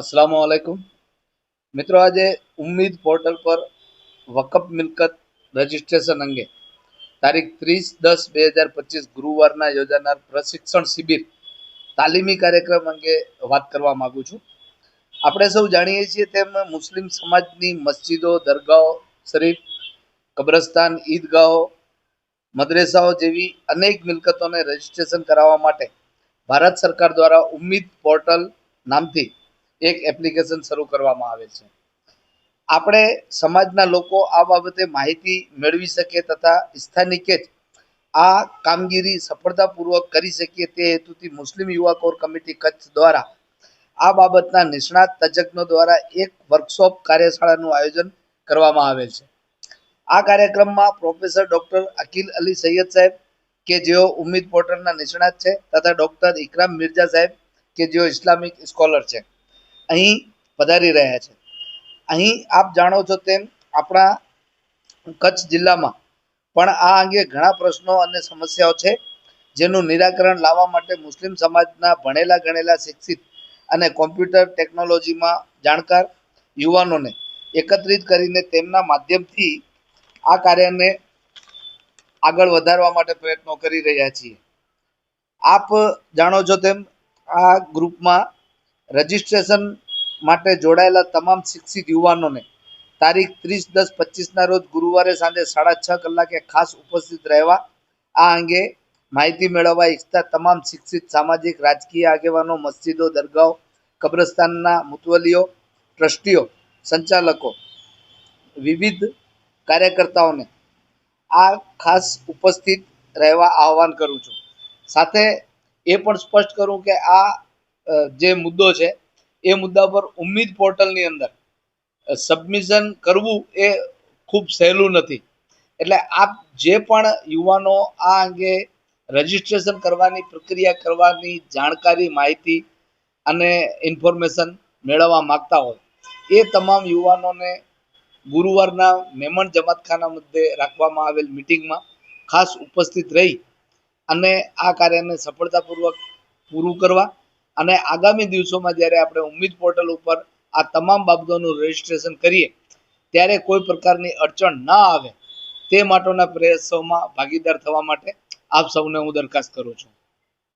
અસલામ આલેકુમ મિત્રો, આજે ઉમ્મીદ પોર્ટલ પર વકફ મિલકત રજિસ્ટ્રેશન અંગે તારીખ ત્રીસ દસ બે હજાર પચીસ ગુરુવારના યોજાનાર પ્રશિક્ષણ શિબિર તાલીમી કાર્યક્રમ અંગે વાત કરવા માગું છું. આપણે સૌ જાણીએ છીએ તેમ મુસ્લિમ સમાજની મસ્જિદો, દરગાહો, શરીફ, કબ્રસ્તાન, ઈદગાહો, મદ્રેસાઓ જેવી અનેક મિલકતોને રજિસ્ટ્રેશન કરાવવા માટે ભારત સરકાર દ્વારા ઉમ્મીદ પોર્ટલ નામથી એક એપ્લિકેશન શરૂ કરવામાં આવે છે. આપણે સમાજના લોકો આ બાબતે માહિતી મેળવી શકે તથા સ્થાનિકે જ આ કામગીરી સફળતાપૂર્વક કરી શકીએ તે હેતુથી મુસ્લિમ યુવા કોર કમિટી કચ્છ દ્વારા આ બાબતના નિષ્ણાત તજજ્ઞો દ્વારા એક વર્કશોપ કાર્યશાળાનું આયોજન કરવામાં આવેલ છે. આ કાર્યક્રમમાં પ્રોફેસર ડોક્ટર અકીલ અલી સૈયદ સાહેબ કે જેઓ ઉમ્મીદ પોર્ટલના નિષ્ણાત છે તથા ડોક્ટર ઇકરામ મિર્ઝા સાહેબ કે જેઓ ઇસ્લામિક સ્કોલર છે. અહીં પધારી રહ્યા છે. અહીં આપ જાણો છો તેમ આપણા કચ્છ જિલ્લામાં પણ આ અંગે ઘણા પ્રશ્નો અને સમસ્યાઓ છે, જેનું નિરાકરણ લાવવા માટે મુસ્લિમ સમાજના ભણેલા ગણેલા શિક્ષિત અને કોમ્પ્યુટર ટેકનોલોજીમાં જાણકાર યુવાનોને એકત્રિત કરીને તેમના માધ્યમથી આ કાર્યને આગળ વધારવા માટે પ્રયત્નો કરી રહ્યા છીએ. આપ જાણો છો તેમ આ ગ્રુપમાં રજિસ્ટ્રેશન માટે જોડાયેલા તમામ શિક્ષિત યુવાનોને તારીખ ત્રીસ દસ પચીસના રોજ ગુરુવારે સાંજે સાડા છ કલાકે ખાસ ઉપસ્થિત રહેવા, આ અંગે માહિતી મેળવવા ઈચ્છતા તમામ શિક્ષિત સામાજિક, રાજકીય આગેવાનો, મસ્જિદો, દરગાહો, કબ્રસ્તાનના મુતવલીઓ, ટ્રસ્ટીઓ, સંચાલકો, વિવિધ કાર્યકર્તાઓને આ ખાસ ઉપસ્થિત રહેવા આહવાન કરું છું. સાથે એ પણ સ્પષ્ટ કરું કે આ જે મુદ્દો છે, એ મુદ્દા પર ઉમ્મીદ પોર્ટલની અંદર સબમિશન કરવું એ ખૂબ સહેલું નથી. એટલે આપ જે પણ યુવાનો આ અંગે રજિસ્ટ્રેશન કરવાની પ્રક્રિયા કરવાની જાણકારી, માહિતી અને ઇન્ફોર્મેશન મેળવવા માગતા હોય, એ તમામ યુવાનોને ગુરુવારના મેમણ જમાતખાના મુદ્દે રાખવામાં આવેલ મિટિંગમાં ખાસ ઉપસ્થિત રહી અને આ કાર્યને સફળતાપૂર્વક પૂરું કરવા અને આગામી દિવસોમાં જ્યારે આપણે ઉમ્મીદ પોર્ટલ ઉપર આ તમામ બાબતોનું રજિસ્ટ્રેશન કરીએ, ત્યારે કોઈ પ્રકારની અડચણ ન આવે તે માટેના પ્રયાસોમાં ભાગીદાર થવા માટે આપ સૌને હું દરખાસ્ત કરું છું.